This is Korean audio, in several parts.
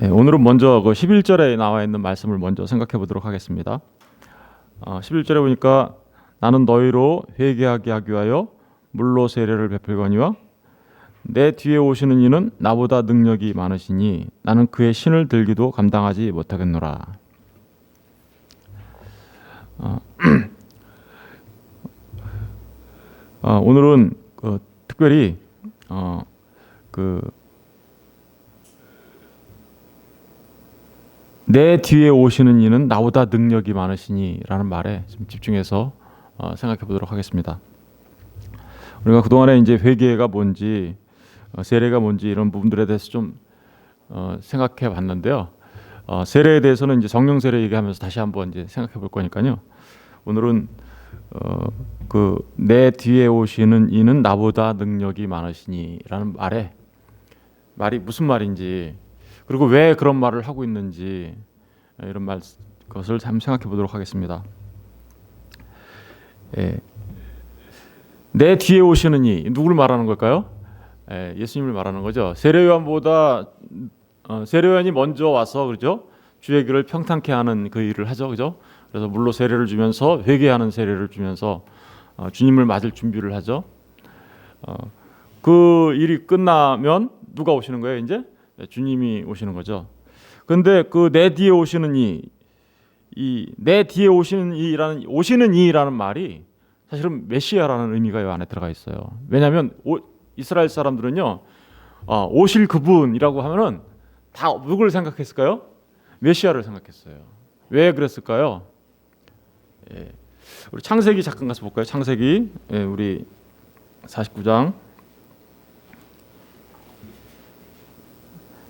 네, 오늘은 먼저 그 11절에 나와 있는 말씀을 먼저 생각해 보도록 하겠습니다. 어, 11절에 보니까 나는 너희로 회개하게 하기 위하여 물로 세례를 베풀거니와 내 뒤에 오시는 이는 나보다 능력이 많으시니 나는 그의 신을 들기도 감당하지 못하겠노라. 어, 어, 오늘은 그 특별히 어, 그 내 뒤에 오시는 이는 나보다 능력이 많으시니라는 말에 좀 집중해서 어, 생각해 보도록 하겠습니다. 우리가 그 동안에 이제 회개가 뭔지 어, 세례가 뭔지 이런 부분들에 대해서 좀 어, 생각해 봤는데요. 어, 세례에 대해서는 이제 성령 세례 얘기하면서 다시 한번 이제 생각해 볼 거니까요. 오늘은 어, 그내 뒤에 오시는 이는 나보다 능력이 많으시니라는 말에 말이 무슨 말인지 그리고 왜 그런 말을 하고 있는지 이런 말 것을 한번 생각해 보도록 하겠습니다. 예. 내 뒤에 오시는 이 누구를 말하는 걸까요? 예, 예수님을 말하는 거죠. 세례요한보다 어, 세례요한이 먼저 와서 그죠? 주의 길을 평탄케 하는 그 일을 하죠, 그죠? 그래서 물로 세례를 주면서 회개하는 세례를 주면서 어, 주님을 맞을 준비를 하죠. 어, 그 일이 끝나면 누가 오시는 거예요, 이제? 네, 주님이 오시는 거죠. 근데 그 내 뒤에 오시는 이, 이 내 뒤에 오시는 이라는 오시는 이라는 말이 사실은 메시아라는 의미가 이 안에 들어가 있어요. 왜냐하면 오, 이스라엘 사람들은요, 어, 오실 그분이라고 하면은 다 누구를 생각했을까요? 메시아를 생각했어요. 왜 그랬을까요? 예, 우리 창세기 잠깐 가서 볼까요? 창세기 예, 우리 49장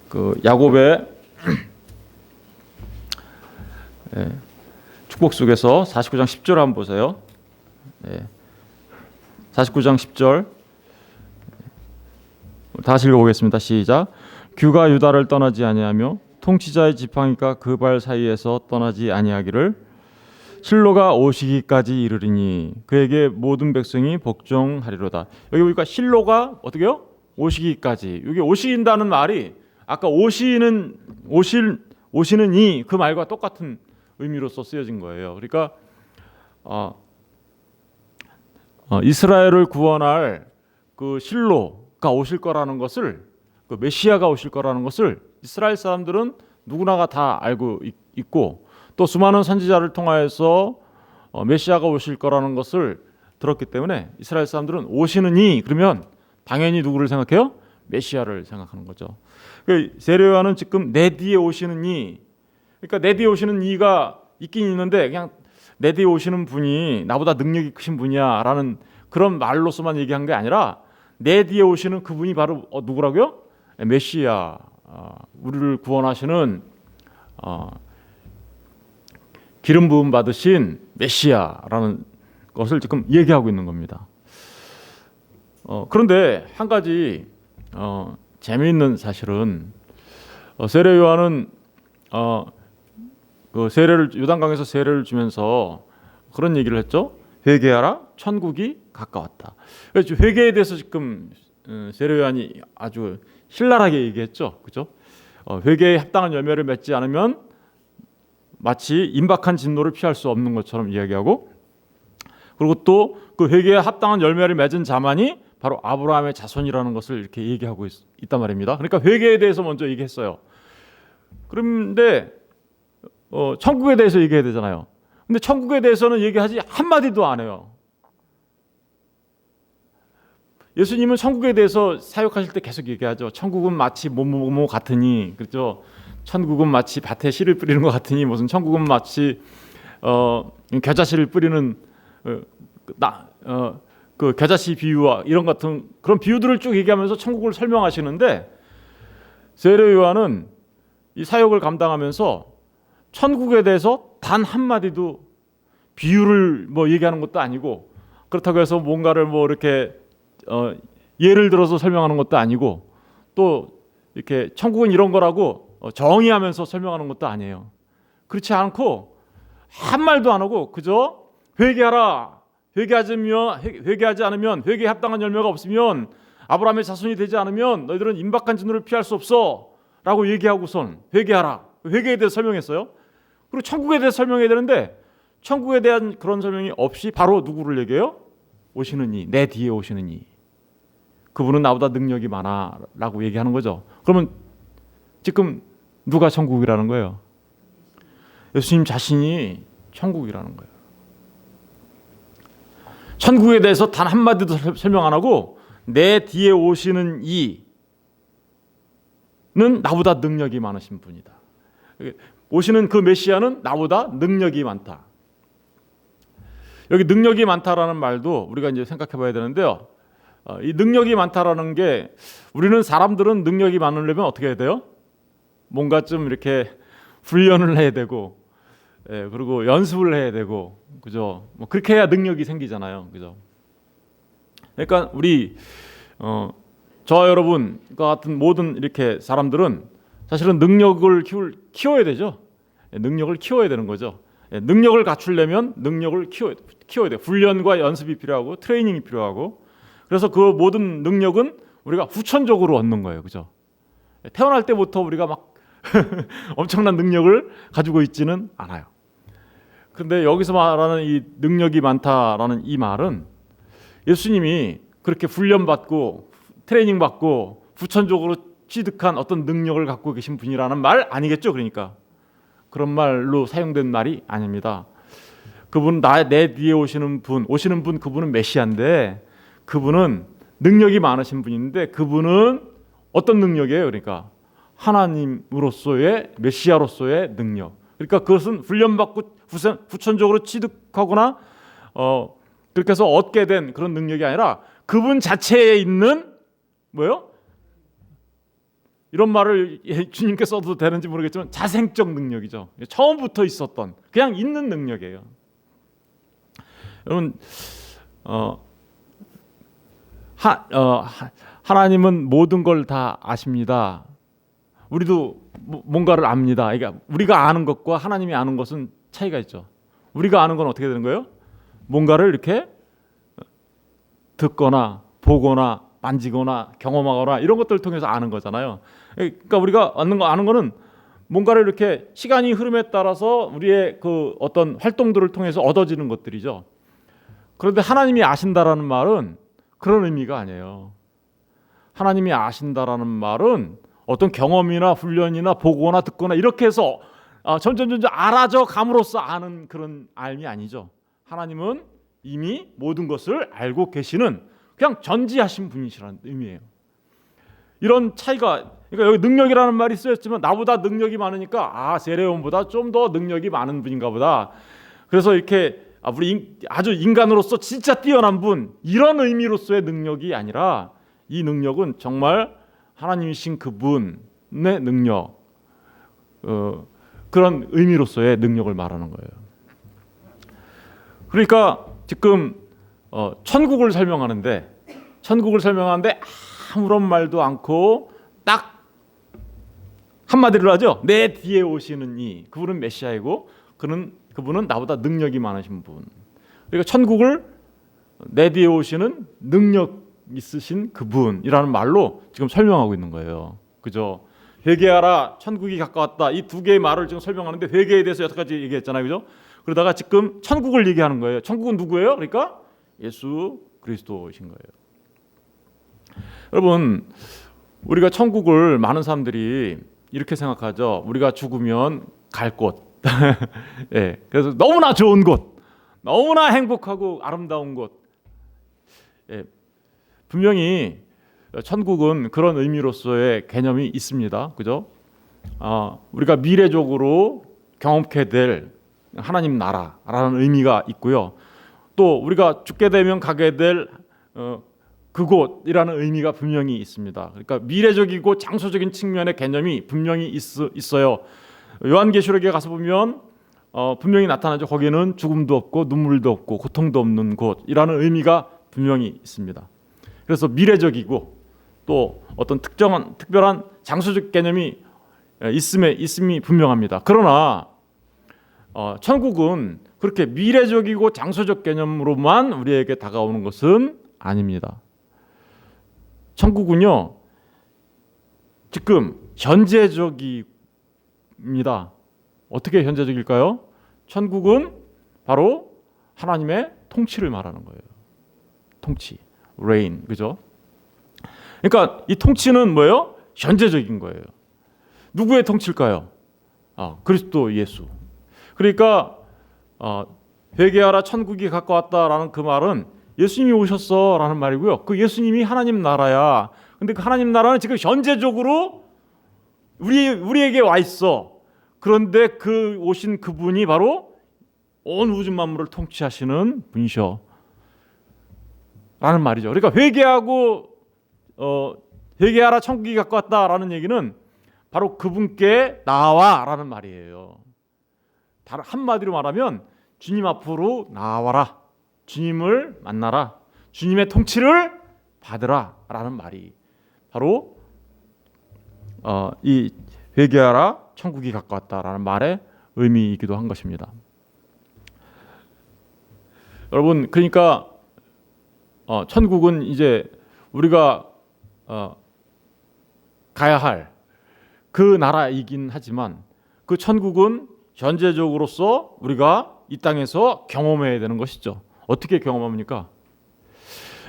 그 야곱의 예, 축복 속에서 49장 10절 한번 보세요. 예, 49장 10절 다시 읽어보겠습니다. 시작. 규가 유다를 떠나지 아니하며 통치자의 지팡이가 그 발 사이에서 떠나지 아니하기를 실로가 오시기까지 이르리니 그에게 모든 백성이 복종하리로다. 여기 보니까 실로가 어떻게요? 오시기까지. 여기 오신다는 말이 아까 오시는 오실 오시는 이 그 말과 똑같은 의미로서 쓰여진 거예요. 그러니까 어, 어, 이스라엘을 구원할 그 실로가 오실 거라는 것을 그 메시아가 오실 거라는 것을 이스라엘 사람들은 누구나가 다 알고 있, 있고 또 수많은 선지자를 통하여서 어, 메시아가 오실 거라는 것을 들었기 때문에 이스라엘 사람들은 오시는 이 그러면 당연히 누구를 생각해요? 메시아를 생각하는 거죠. 그 세례요한은 지금 내 뒤에 오시는 이 그러니까 내 뒤에 오시는 이가 있긴 있는데 그냥 내 뒤에 오시는 분이 나보다 능력이 크신 분이야라는 그런 말로서만 얘기한 게 아니라 내 뒤에 오시는 그분이 바로 어, 누구라고요? 메시아 어, 우리를 구원하시는 어, 기름 부음 받으신 메시아라는 것을 지금 얘기하고 있는 겁니다. 어, 그런데 한 가지 어, 재미있는 사실은 어, 세례 요한은 어, 그 세례를 요단강에서 세례를 주면서 그런 얘기를 했죠. 회개하라, 천국이 가까웠다. 그래서 회개에 대해서 지금 어, 세례 요한이 아주 신랄하게 얘기했죠. 그죠? 어, 회개에 합당한 열매를 맺지 않으면 마치 임박한 진노를 피할 수 없는 것처럼 이야기하고 그리고 또 그 회개에 합당한 열매를 맺은 자만이 바로 아브라함의 자손이라는 것을 이렇게 얘기하고 있, 단 말입니다. 그러니까 회개에 대해서 먼저 얘기했어요. 그런데 어, 천국에 대해서 얘기해야 되잖아요. 근데 천국에 대해서는 얘기하지 한 마디도 안 해요. 예수님은 천국에 대해서 사역하실 때 계속 얘기하죠. 천국은 마치 뭐뭐뭐 같으니 그렇죠. 천국은 마치 밭에 씨를 뿌리는 것 같으니 무슨 천국은 마치 어, 겨자씨를 뿌리는 어, 나, 어, 그 겨자씨 비유와 이런 같은 그런 비유들을 쭉 얘기하면서 천국을 설명하시는데 세례 요한은 이 사역을 감당하면서 천국에 대해서 단 한 마디도 비유를 뭐 얘기하는 것도 아니고 그렇다고 해서 뭔가를 뭐 이렇게 어, 예를 들어서 설명하는 것도 아니고 또 이렇게 천국은 이런 거라고 어, 정의하면서 설명하는 것도 아니에요. 그렇지 않고 한 말도 안 하고 그저 회개하라. 회개하지면 회개하지 않으면 회개에 합당한 열매가 없으면 아브라함의 자손이 되지 않으면 너희들은 임박한 진노를 피할 수 없어. 라고 얘기하고선 회개하라. 회개에 대해서 설명했어요. 그리고 천국에 대해서 설명해야 되는데 천국에 대한 그런 설명이 없이 바로 누구를 얘기해요? 오시는 이, 내 뒤에 오시는 이. 그분은 나보다 능력이 많아라고 얘기하는 거죠. 그러면 지금 누가 천국이라는 거예요? 예수님 자신이 천국이라는 거예요. 천국에 대해서 단 한마디도 설- 설명 안 하고 내 뒤에 오시는 이는 나보다 능력이 많으신 분이다. 오시는 그 메시아는 나보다 능력이 많다. 여기 능력이 많다라는 말도 우리가 이제 생각해 봐야 되는데요. 어, 이 능력이 많다라는 게 우리는 사람들은 능력이 많으려면 어떻게 해야 돼요? 뭔가 좀 이렇게 훈련을 해야 되고, 예, 그리고 연습을 해야 되고, 그죠? 뭐 그렇게 해야 능력이 생기잖아요, 그죠? 그러니까 우리 어, 저와 여러분과 같은 모든 이렇게 사람들은 사실은 능력을 키울, 키워야 되죠. 예, 능력을 키워야 되는 거죠. 예, 능력을 갖추려면 능력을 키워, 키워야 돼. 훈련과 연습이 필요하고 트레이닝이 필요하고 그래서 그 모든 능력은 우리가 후천적으로 얻는 거예요. 그죠? 예, 태어날 때부터 우리가 막 엄청난 능력을 가지고 있지는 않아요. 근데 여기서 말하는 이 능력이 많다라는 이 말은 예수님이 그렇게 훈련받고 트레이닝 받고 후천적으로 취득한 어떤 능력을 갖고 계신 분이라는 말 아니겠죠? 그러니까 그런 말로 사용된 말이 아닙니다. 그분 나내 뒤에 오시는 분 오시는 분 그분은 메시아인데 그분은 능력이 많으신 분인데 그분은 어떤 능력이에요? 그러니까 하나님으로서의 메시아로서의 능력. 그러니까 그것은 훈련받고 후선, 후천적으로 취득하거나 어 그렇게 해서 얻게 된 그런 능력이 아니라 그분 자체에 있는 뭐요? 이런 말을 예, 주님께 써도 되는지 모르겠지만 자생적 능력이죠. 처음부터 있었던 그냥 있는 능력이에요. 여러분 어, 하, 어, 하, 하나님은 모든 걸 다 아십니다. 우리도 뭐- 뭔가를 압니다. 그러니까 우리가 아는 것과 하나님이 아는 것은 차이가 있죠. 우리가 아는 건 어떻게 되는 거예요? 뭔가를 이렇게 듣거나 보거나 만지거나 경험하거나 이런 것들을 통해서 아는 거잖아요. 그러니까 우리가 아는 거 아는 거는 뭔가를 이렇게 시간이 흐름에 따라서 우리의 그 어떤 활동들을 통해서 얻어지는 것들이죠. 그런데 하나님이 아신다라는 말은 그런 의미가 아니에요. 하나님이 아신다라는 말은 어떤 경험이나 훈련이나 보거나 듣거나 이렇게 해서 아, 점점 점점 알아져 감으로써 아는 그런 알미 아니죠. 하나님은 이미 모든 것을 알고 계시는 그냥 전지하신 분이시라는 의미예요. 이런 차이가 그러니까 여기 능력이라는 말이 쓰였지만 나보다 능력이 많으니까 아 세례원보다 좀 더 능력이 많은 분인가 보다. 그래서 이렇게 아, 우리 인, 아주 인간으로서 진짜 뛰어난 분 이런 의미로서의 능력이 아니라 이 능력은 정말 하나님이신 그분의 능력 어, 그런 의미로서의 능력을 말하는 거예요. 그러니까 지금 어, 천국을 설명하는데 천국을 설명하는데 아무런 말도 않고 딱 한마디로 하죠. 내 뒤에 오시는 이 그분은 메시아이고 그는 그분은 나보다 능력이 많으신 분. 그러니까 천국을 내 뒤에 오시는 능력 있으신 그분이라는 말로 지금 설명하고 있는 거예요. 그죠? 회개하라 천국이 가까웠다 이 두 개의 말을 지금 설명하는데 회개에 대해서 여러 가지 얘기했잖아요, 그죠? 그러다가 지금 천국을 얘기하는 거예요. 천국은 누구예요? 그러니까 예수 그리스도이신 거예요. 여러분, 우리가 천국을 많은 사람들이 이렇게 생각하죠. 우리가 죽으면 갈 곳. 예. 그래서 너무나 좋은 곳. 너무나 행복하고 아름다운 곳. 예. 분명히 천국은 그런 의미로서의 개념이 있습니다. 그죠? 아, 우리가 미래적으로 경험케 될 하나님 나라라는 의미가 있고요. 또 우리가 죽게 되면 가게 될 어, 그곳이라는 의미가 분명히 있습니다. 그러니까 미래적이고 장소적인 측면의 개념이 분명히 있, 있어요. 요한계시록에 가서 보면 어, 분명히 나타나죠. 거기는 죽음도 없고 눈물도 없고 고통도 없는 곳이라는 의미가 분명히 있습니다. 그래서 미래적이고 또 어떤 특정한 특별한 장소적 개념이 있음에 있음이 분명합니다. 그러나 어, 천국은 그렇게 미래적이고 장소적 개념으로만 우리에게 다가오는 것은 아닙니다. 천국은요 지금 현재적입니다. 어떻게 현재적일까요? 천국은 바로 하나님의 통치를 말하는 거예요. 통치, reign, 그죠? 그러니까 이 통치는 뭐예요? 현재적인 거예요. 누구의 통치일까요? 아, 그리스도 예수. 그러니까 어, 회개하라 천국이 가까웠다라는 그 말은 예수님이 오셨어라는 말이고요. 그 예수님이 하나님 나라야. 근데 그 하나님 나라는 지금 현재적으로 우리 우리에게 와 있어. 그런데 그 오신 그분이 바로 온 우주 만물을 통치하시는 분이셔. 라는 말이죠. 그러니까 회개하고 어 회개하라 천국이 가까웠다라는 얘기는 바로 그분께 나와라는 말이에요. 다른 한마디로 말하면 주님 앞으로 나와라. 주님을 만나라. 주님의 통치를 받으라라는 말이 바로 어, 이 회개하라 천국이 가까웠다라는 말의 의미이기도 한 것입니다. 여러분 그러니까 어, 천국은 이제 우리가 어, 가야 할 그 나라이긴 하지만 그 천국은 현재적으로서 우리가 이 땅에서 경험해야 되는 것이죠. 어떻게 경험합니까?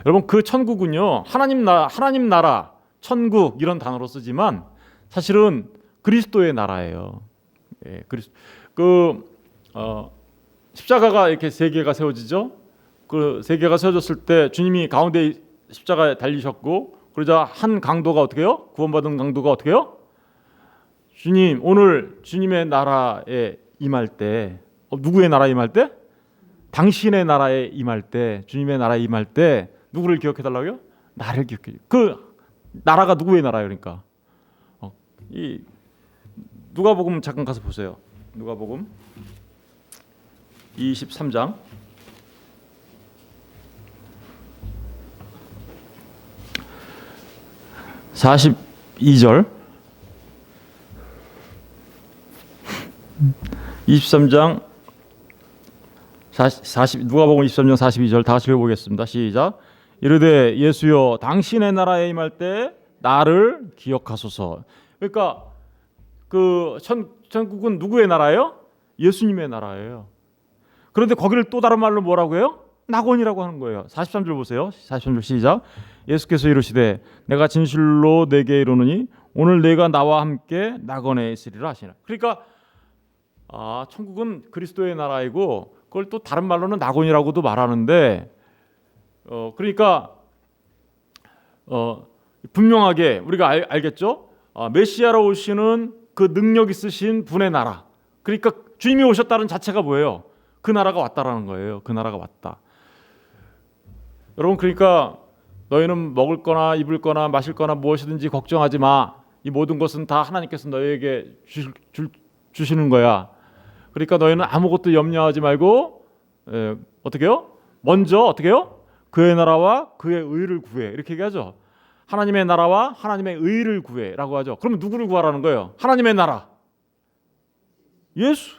여러분 그 천국은요 하나님 나 하나님 나라 천국 이런 단어로 쓰지만 사실은 그리스도의 나라예요. 예, 그리스 그 어, 십자가가 이렇게 세 개가 세워지죠. 그 세 개가 세워졌을 때 주님이 가운데 십자가에 달리셨고 그러자 한 강도가 어떻게 해요? 구원받은 강도가 어떻게 해요? 주님 오늘 주님의 나라에 임할 때 어, 누구의 나라에 임할 때? 당신의 나라에 임할 때 주님의 나라에 임할 때 누구를 기억해 달라고요? 나를 기억해. 그 나라가 누구의 나라예요, 그러니까. 어, 이 누가복음 잠깐 가서 보세요. 누가복음 23장 42절 23장 40, 40 누가복음 23장 42절 다 같이 읽어보겠습니다. 시작. 이르되 예수여 당신의 나라에 임할 때 나를 기억하소서. 그러니까 그 천, 천국은 누구의 나라예요? 예수님의 나라예요. 그런데 거기를 또 다른 말로 뭐라고 해요? 낙원이라고 하는 거예요. 43절 보세요. 43절 시작. 예수께서 이르시되 내가 진실로 내게 이르노니 오늘 내가 나와 함께 낙원에 있으리라 하시나. 그러니까 아, 천국은 그리스도의 나라이고 그걸 또 다른 말로는 낙원이라고도 말하는데 어, 그러니까 어, 분명하게 우리가 알, 알겠죠? 아, 메시아로 오시는 그 능력 있으신 분의 나라. 그러니까 주님이 오셨다는 자체가 뭐예요? 그 나라가 왔다라는 거예요. 그 나라가 왔다. 여러분 그러니까 너희는 먹을 거나 입을 거나 마실 거나 무엇이든지 걱정하지 마. 이 모든 것은 다 하나님께서 너희에게 주실, 주, 주시는 거야. 그러니까 너희는 아무것도 염려하지 말고 에, 어떻게요? 먼저 어떻게요? 그의 나라와 그의 의를 구해 이렇게 얘기하죠. 하나님의 나라와 하나님의 의를 구해라고 하죠. 그러면 누구를 구하라는 거예요? 하나님의 나라. 예수.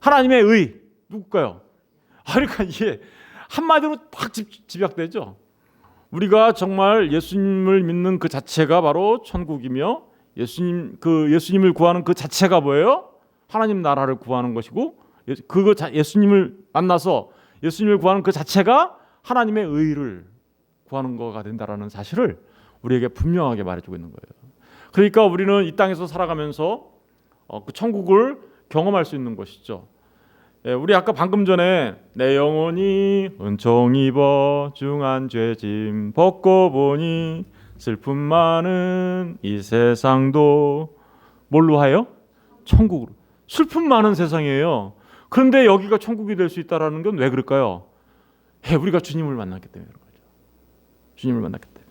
하나님의 의 누굴까요? 아, 그러니까 이게 한마디로 딱 집, 집약되죠. 우리가 정말 예수님을 믿는 그 자체가 바로 천국이며 예수님 그 예수님을 구하는 그 자체가 뭐예요? 하나님 나라를 구하는 것이고 그거 예수님을 만나서 예수님을 구하는 그 자체가 하나님의 의를 구하는 거가 된다라는 사실을 우리에게 분명하게 말해주고 있는 거예요. 그러니까 우리는 이 땅에서 살아가면서 어, 그 천국을 경험할 수 있는 것이죠. 예, 우리 아까 방금 전에 내 영혼이 은총 입어 중한 죄짐 벗고 보니 슬픔 많은 이 세상도 뭘로 하여 천국으로 슬픔 많은 세상이에요. 그런데 여기가 천국이 될 수 있다라는 건 왜 그럴까요? 예, 우리가 주님을 만났기 때문에 그런 거죠. 주님을 만났기 때문에.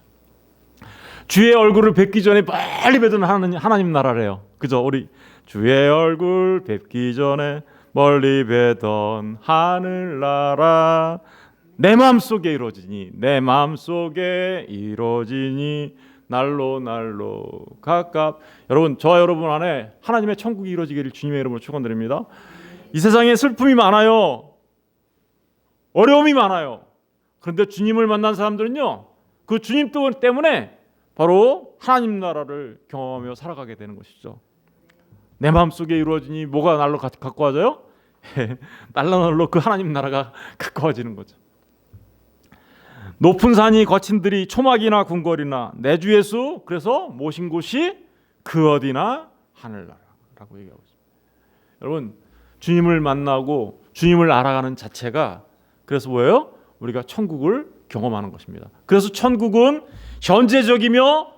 주의 얼굴을 뵙기 전에 빨리 뵈던 하나님, 하나님 나라래요. 그죠? 우리 주의 얼굴 뵙기 전에 멀리 뵈던 하늘 나라 내 마음 속에 이루어지니 내 마음 속에 이루어지니 날로 날로 가깝 여러분 저와 여러분 안에 하나님의 천국이 이루어지기를 주님의 이름으로 축원드립니다. 이 세상에 슬픔이 많아요. 어려움이 많아요. 그런데 주님을 만난 사람들은요. 그 주님 때문에 바로 하나님 나라를 경험하며 살아가게 되는 것이죠. 내 마음속에 이루어지니 뭐가 날로 가- 가까워져요? 날라날로 그 하나님 나라가 가까워지는 거죠. 높은 산이 거친 들이 초막이나 궁궐이나 내주 예수 그래서 모신 곳이 그 어디나 하늘나라라고 얘기하고 있습니다. 여러분 주님을 만나고 주님을 알아가는 자체가 그래서 뭐예요? 우리가 천국을 경험하는 것입니다. 그래서 천국은 현재적이며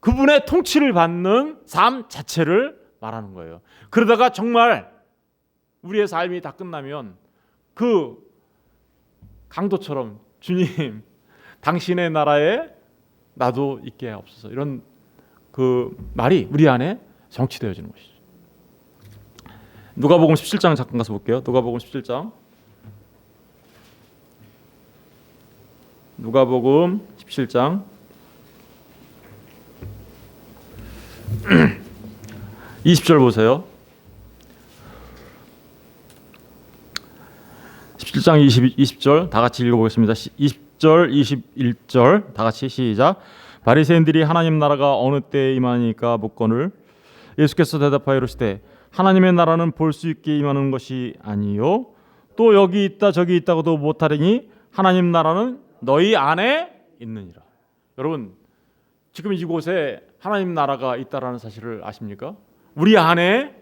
그분의 통치를 받는 삶 자체를 말하는 거예요. 그러다가 정말 우리의 삶이 다 끝나면 그 강도처럼 주님 당신의 나라에 나도 있게 하옵소서 이런 그 말이 우리 안에 정치되어지는 것이죠. 누가복음 17장 잠깐 가서 볼게요. 누가복음 17장. 누가복음 17장 20절 보세요. 17장 20, 20절 다 같이 읽어보겠습니다. 시- 20절, 21절 다 같이 시작. 바리새인들이 하나님 나라가 어느 때에 임하니까 묻건을 예수께서 대답하여 이르시되 하나님의 나라는 볼 수 있게 임하는 것이 아니요 또 여기 있다 저기 있다고도 못하리니 하나님 나라는 너희 안에 있느니라. 여러분 지금 이곳에 하나님 나라가 있다라는 사실을 아십니까? 우리 안에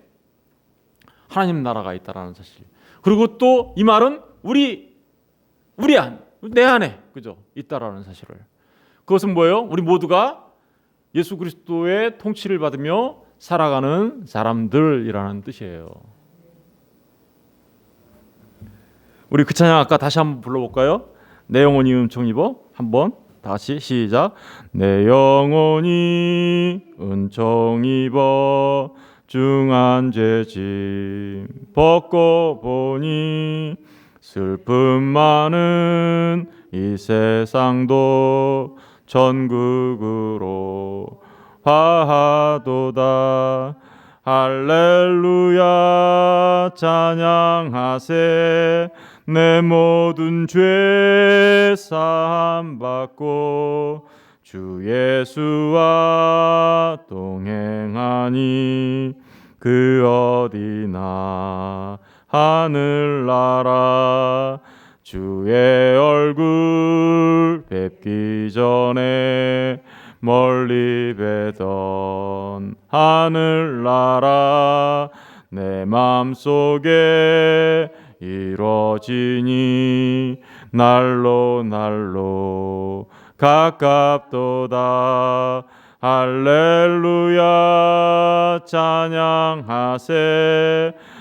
하나님 나라가 있다라는 사실. 그리고 또 이 말은 우리 우리 안, 내 안에 그죠 있다라는 사실을. 그것은 뭐예요? 우리 모두가 예수 그리스도의 통치를 받으며 살아가는 사람들이라는 뜻이에요. 우리 그 찬양 아까 다시 한번 불러볼까요? 내 영혼이 음청 입어 한번 다 같이 시작. 내 영혼이 은총 입어 중한 죄짐 벗고 보니 슬픔 많은 이 세상도 전국으로 화하도다 할렐루야 찬양하세 내 모든 죄 사함 받고 주 예수와 동행하니 그 어디나 하늘나라 주의 얼굴 뵙기 전에 멀리 뵈던 하늘나라 내 맘속에 이루어지니 날로 날로 가깝도다. 할렐루야. 찬양하세.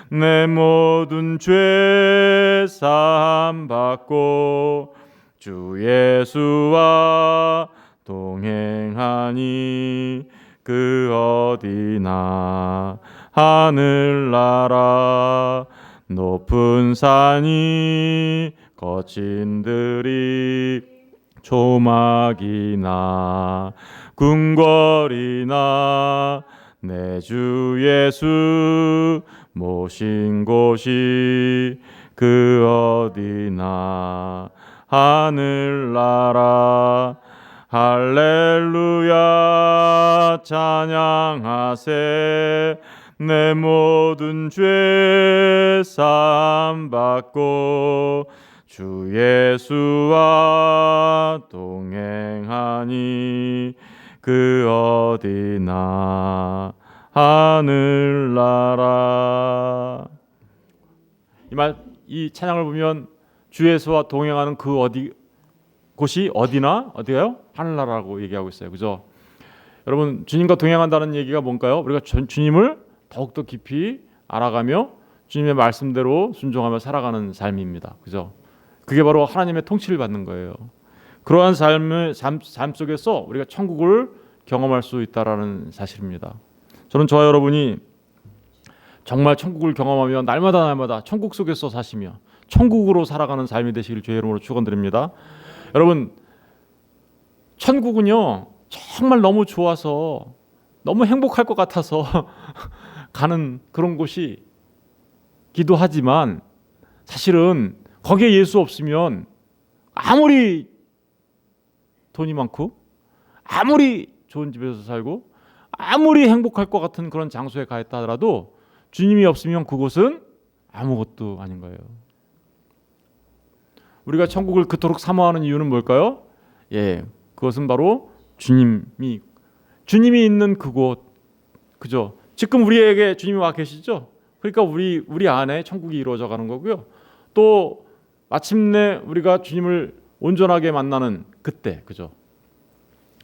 내 모든 죄 사함 받고 주 예수와 동행하니 그 어디나 하늘나라 높은 산이 거친 들이 초막이나 궁궐이나 내 주 예수 모신 곳이 그 어디나 하늘나라. 할렐루야. 찬양하세 내 모든 죄 사함 받고 주 예수와 동행하니 그 어디나 하늘나라 이 말 이 찬양을 보면 주 예수와 동행하는 그 어디 곳이 어디나 어디가요? 하늘나라라고 얘기하고 있어요. 그죠? 여러분 주님과 동행한다는 얘기가 뭔가요? 우리가 주, 주님을 더욱더 깊이 알아가며 주님의 말씀대로 순종하며 살아가는 삶입니다. 그죠? 그게 바로 하나님의 통치를 받는 거예요. 그러한 삶의 삶, 삶 속에서 우리가 천국을 경험할 수 있다라는 사실입니다. 저는 저와 여러분이 정말 천국을 경험하며 날마다 날마다 천국 속에서 사시며 천국으로 살아가는 삶이 되시길 주의 이름으로 축원드립니다. 여러분 천국은요 정말 너무 좋아서 너무 행복할 것 같아서 가는 그런 곳이 기도하지만 사실은 거기에 예수 없으면 아무리 돈이 많고 아무리 좋은 집에서 살고 아무리 행복할 것 같은 그런 장소에 가 있다 하더라도 주님이 없으면 그곳은 아무것도 아닌 거예요. 우리가 천국을 그토록 사모하는 이유는 뭘까요? 예, 그것은 바로 주님이 주님이 있는 그곳 그죠? 지금 우리에게 주님이 와 계시죠? 그러니까 우리 우리 안에 천국이 이루어져 가는 거고요. 또 마침내 우리가 주님을 온전하게 만나는 그때 그죠?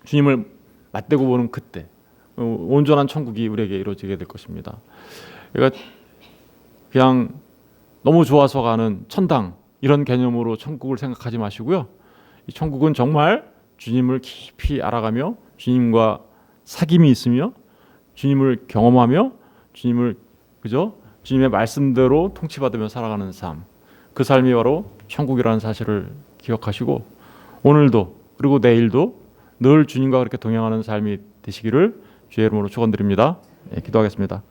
주님을 맞대고 보는 그때 어, 온전한 천국이 우리에게 이루어지게 될 것입니다. 그러니까 그냥 너무 좋아서 가는 천당 이런 개념으로 천국을 생각하지 마시고요. 이 천국은 정말 주님을 깊이 알아가며 주님과 사귐이 있으며 주님을 경험하며 주님을 그죠? 주님의 말씀대로 통치받으며 살아가는 삶. 그 삶이 바로 천국이라는 사실을 기억하시고 오늘도 그리고 내일도 늘 주님과 그렇게 동행하는 삶이 되시기를 주의 이름으로 축원드립니다. 예, 기도하겠습니다.